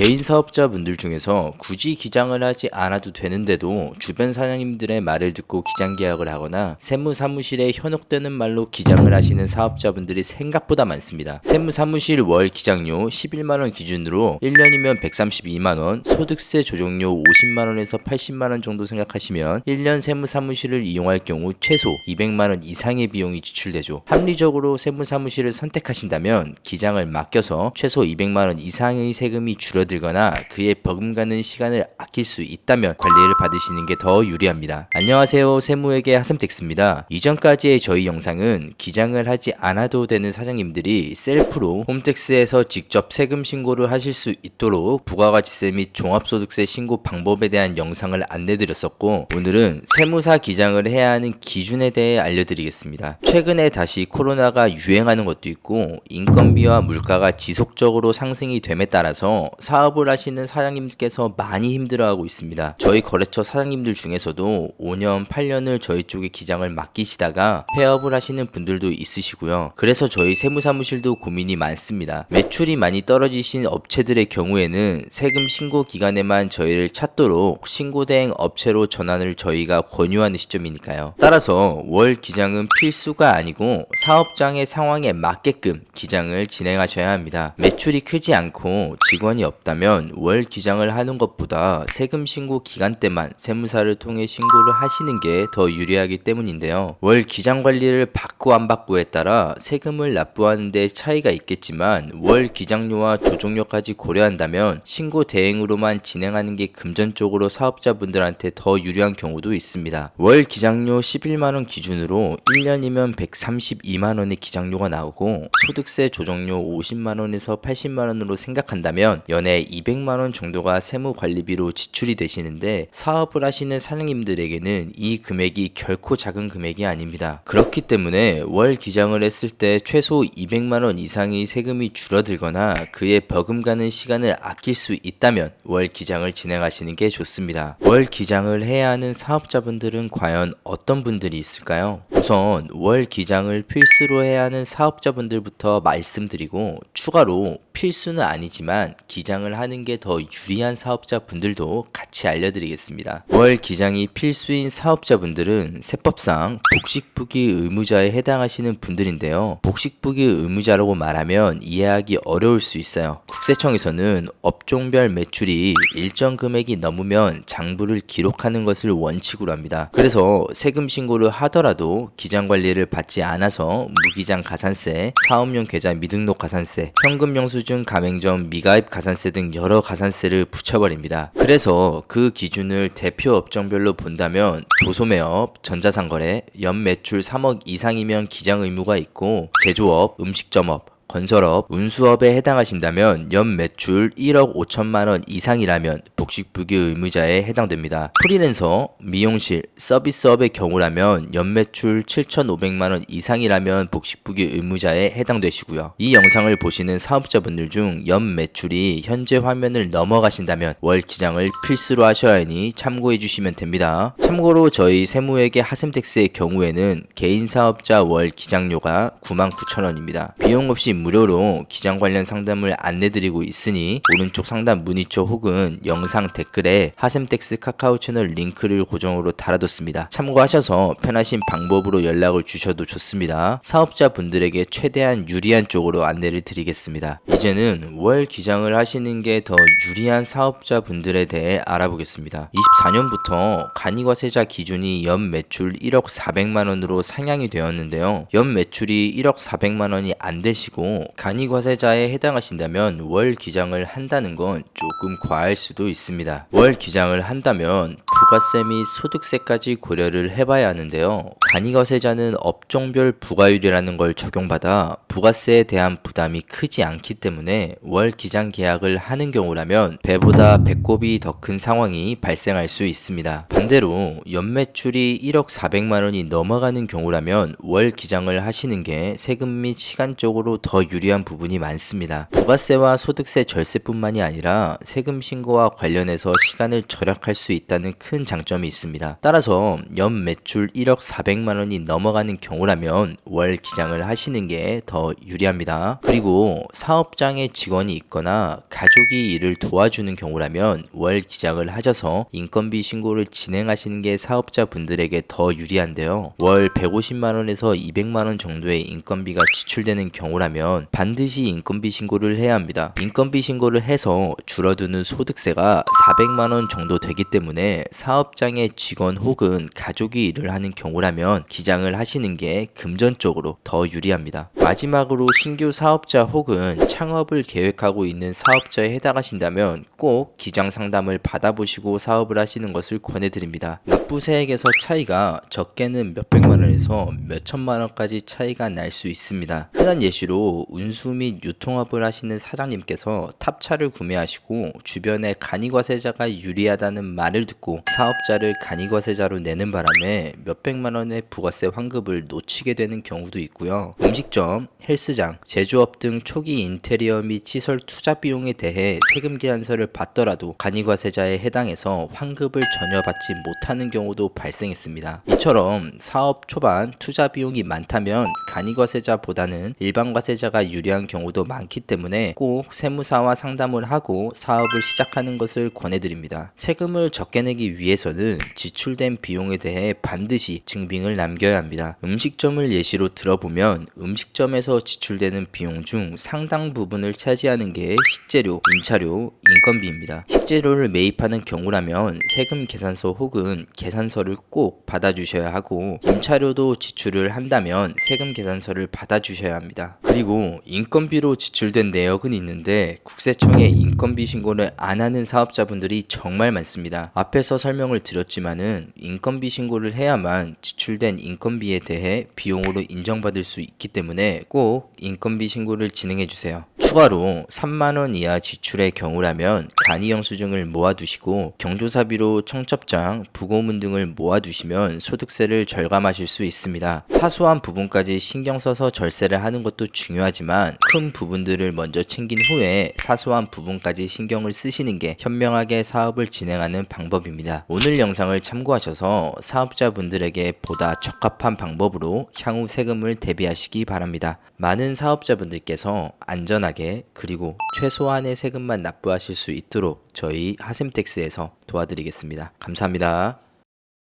개인 사업자분들 중에서 굳이 기장을 하지 않아도 되는데도 주변 사장님들의 말을 듣고 기장 계약을 하거나 세무 사무실에 현혹되는 말로 기장을 하시는 사업자분들이 생각보다 많습니다. 세무 사무실 월 기장료 11만 원 기준으로 1년이면 132만 원, 소득세 조정료 50만 원에서 80만 원 정도 생각하시면 1년 세무 사무실을 이용할 경우 최소 200만 원 이상의 비용이 지출되죠. 합리적으로 세무 사무실을 선택하신다면 기장을 맡겨서 최소 200만 원 이상의 세금이 줄어 들거나 그에 버금가는 시간을 아낄 수 있다면 관리를 받으시는 게 더 유리합니다. 안녕하세요. 세무회계 하슴텍스입니다. 이전까지의 저희 영상은 기장을 하지 않아도 되는 사장님들이 셀프로 홈택스에서 직접 세금 신고를 하실 수 있도록 부가가치세 및 종합소득세 신고 방법에 대한 영상을 안내드렸었고 오늘은 세무사 기장을 해야 하는 기준에 대해 알려드리겠습니다. 최근에 다시 코로나가 유행하는 것도 있고 인건비와 물가가 지속적으로 상승이 됨에 따라서 사 업을 하시는 사장님들께서 많이 힘들어하고 있습니다. 저희 거래처 사장님들 중에서도 5년, 8년을 저희 쪽에 기장을 맡기시다가 폐업을 하시는 분들도 있으시고요. 그래서 저희 세무사무실도 고민이 많습니다. 매출이 많이 떨어지신 업체들의 경우에는 세금 신고 기간에만 저희를 찾도록 신고 대행 업체로 전환을 저희가 권유하는 시점이니까요. 따라서 월 기장은 필수가 아니고 사업장의 상황에 맞게끔 기장을 진행하셔야 합니다. 매출이 크지 않고 직원이 없 다면 월 기장을 하는 것보다 세금 신고 기간 때만 세무사를 통해 신고를 하시는 게 더 유리하기 때문인데요. 월 기장 관리를 받고 안 받고에 따라 세금을 납부하는 데 차이가 있겠지만 월 기장료와 조정료까지 고려한다면 신고 대행으로만 진행하는 게 금전적으로 사업자분들한테 더 유리한 경우도 있습니다. 월 기장료 11만원 기준으로 1년이면 132만원의 기장료가 나오고 소득세 조정료 50만원에서 80만원으로 생각한다면 연에 200만 원 정도가 세무 관리비로 지출이 되시는데 사업을 하시는 사장님들에게는 이 금액이 결코 작은 금액이 아닙니다. 그렇기 때문에 월 기장을 했을 때 최소 200만 원 이상의 세금이 줄어들거나 그에 버금가는 시간을 아낄 수 있다면 월 기장을 진행하시는 게 좋습니다. 월 기장을 해야 하는 사업자분들은 과연 어떤 분들이 있을까요? 우선 월 기장을 필수로 해야 하는 사업자분들부터 말씀드리고 추가로 필수는 아니지만 기장 을 하는 게 더 유리한 사업자분들도 같이 알려드리겠습니다. 월 기장이 필수인 사업자분들은 세법상 복식부기 의무자에 해당하시는 분들인데요. 복식부기 의무자라고 말하면 이해하기 어려울 수 있어요. 국세청에서는 업종별 매출이 일정 금액이 넘으면 장부를 기록하는 것을 원칙으로 합니다. 그래서 세금 신고를 하더라도 기장 관리를 받지 않아서 무기장 가산세, 사업용 계좌 미등록 가산세, 현금 영수증 가맹점 미가입 가산세 등 여러 가산세를 붙여버립니다. 그래서 그 기준을 대표 업종별로 본다면 도소매업, 전자상거래, 연 매출 3억 이상이면 기장 의무가 있고 제조업, 음식점업, 건설업, 운수업에 해당하신다면 연 매출 1억 5천만 원 이상이라면 복식 부기 의무자에 해당됩니다. 프리랜서, 미용실, 서비스업의 경우라면 연 매출 7,500만 원 이상이라면 복식 부기 의무자에 해당되시고요. 이 영상을 보시는 사업자분들 중 연 매출이 현재 화면을 넘어가신다면 월 기장을 필수로 하셔야 하니 참고해 주시면 됩니다. 참고로 저희 세무회계 하슴텍스의 경우에는 개인 사업자 월 기장료가 99,000 원입니다. 비용 없이 무료로 기장 관련 상담을 안내드리고 있으니 오른쪽 상단 문의처 혹은 영상 댓글에 하셈텍스 카카오 채널 링크를 고정으로 달아뒀습니다. 참고하셔서 편하신 방법으로 연락을 주셔도 좋습니다. 사업자분들에게 최대한 유리한 쪽으로 안내를 드리겠습니다. 이제는 월 기장을 하시는 게 더 유리한 사업자분들에 대해 알아보겠습니다. 24년부터 간이과세자 기준이 연 매출 1억 400만 원으로 상향이 되었는데요. 연 매출이 1억 400만 원이 안 되시고 간이과세자에 해당하신다면 월 기장을 한다는 건 조금 과할 수도 있습니다. 월 기장을 한다면 부가세 및 소득세까지 고려를 해봐야 하는데요. 간이과세자는 업종별 부가율이라는 걸 적용받아 부가세에 대한 부담이 크지 않기 때문에 월 기장 계약을 하는 경우라면 배보다 배꼽이 더 큰 상황이 발생할 수 있습니다. 반대로 연매출이 1억 400만 원이 넘어가는 경우라면 월 기장을 하시는 게 세금 및 시간적으로 더더 유리한 부분이 많습니다. 부가세와 소득세 절세뿐만이 아니라 세금 신고와 관련해서 시간을 절약할 수 있다는 큰 장점이 있습니다. 따라서 연 매출 1억 400만 원이 넘어가는 경우라면 월 기장을 하시는 게 더 유리합니다. 그리고 사업장에 직원이 있거나 가족이 이를 도와주는 경우라면 월 기장을 하셔서 인건비 신고를 진행하시는 게 사업자분들에게 더 유리한데요. 월 150만 원에서 200만 원 정도의 인건비가 지출되는 경우라면 반드시 인건비 신고를 해야 합니다. 인건비 신고를 해서 줄어드는 소득세가 400만 원 정도 되기 때문에 사 업장의 직원 혹은 가족이 일을 하는 경우라면 기장을 하시는 게 금전적으로 더 유리합니다. 마지막으로 신규 사업자 혹은 창업을 계획하고 있는 사업자에 해당하신다면 꼭 기장 상담을 받아보시고 사업을 하시는 것을 권해드립니다. 납부 세액에서 차이가 적게는 몇백만 원에서 몇천만 원까지 차이가 날 수 있습니다. 흔한 예시로 운수 및 유통업을 하시는 사장님께서 탑차를 구매하시고 주변에 간이과세자가 유리하다는 말을 듣고 사업자를 간이과세자로 내는 바람에 몇백만 원의 부가세 환급을 놓치게 되는 경우도 있고요. 음식점, 헬스장, 제조업 등 초기 인테리어 및 시설 투자 비용에 대해 세금 계산서를 받더라도 간이과세자에 해당해서 환급을 전혀 받지 못하는 경우도 발생했습니다. 이처럼 사업 초반 투자 비용이 많다면 간이과세자보다는 일반 과세자가 유리한 경우도 많기 때문에 꼭 세무사와 상담을 하고 사업을 시작하는 것을 권해드립니다. 세금을 적게 내기 위해 서는 지출된 비용에 대해 반드시 증빙을 남겨야 합니다. 음식점을 예시로 들어보면 음식점에서 지출되는 비용 중 상당 부분을 차지하는 게 식재료, 임차료, 인건비입니다. 식재료를 매입하는 경우라면 세금 계산서 혹은 계산서를 꼭 받아주셔야 하고 임차료도 지출을 한다면 세금 계산서를 받아주셔야 합니다. 그리고 인건비로 지출된 내역은 있는데 국세청에 인건비 신고를 안 하는 사업자분들이 정말 많습니다. 앞에서 설 명을 드렸지만은 인건비 신고를 해야만 지출된 인건비에 대해 비용으로 인정받을 수 있기 때문에 꼭 인건비 신고를 진행해 주세요. 추가로 3만 원 이하 지출의 경우라면 간이 영수증을 모아두시고 경조사비로 청첩장, 부고문 등을 모아두시면 소득세를 절감하실 수 있습니다. 사소한 부분까지 신경 써서 절세를 하는 것도 중요하지만 큰 부분들을 먼저 챙긴 후에 사소한 부분까지 신경을 쓰시는 게 현명하게 사업을 진행하는 방법입 오늘 영상을 참고하셔서 사업자분들에게 보다 적합한 방법으로 향후 세금을 대비하시기 바랍니다. 많은 사업자분들께서 안전하게 그리고 최소한의 세금만 납부하실 수 있도록 저희 하셈텍스에서 도와드리겠습니다. 감사합니다.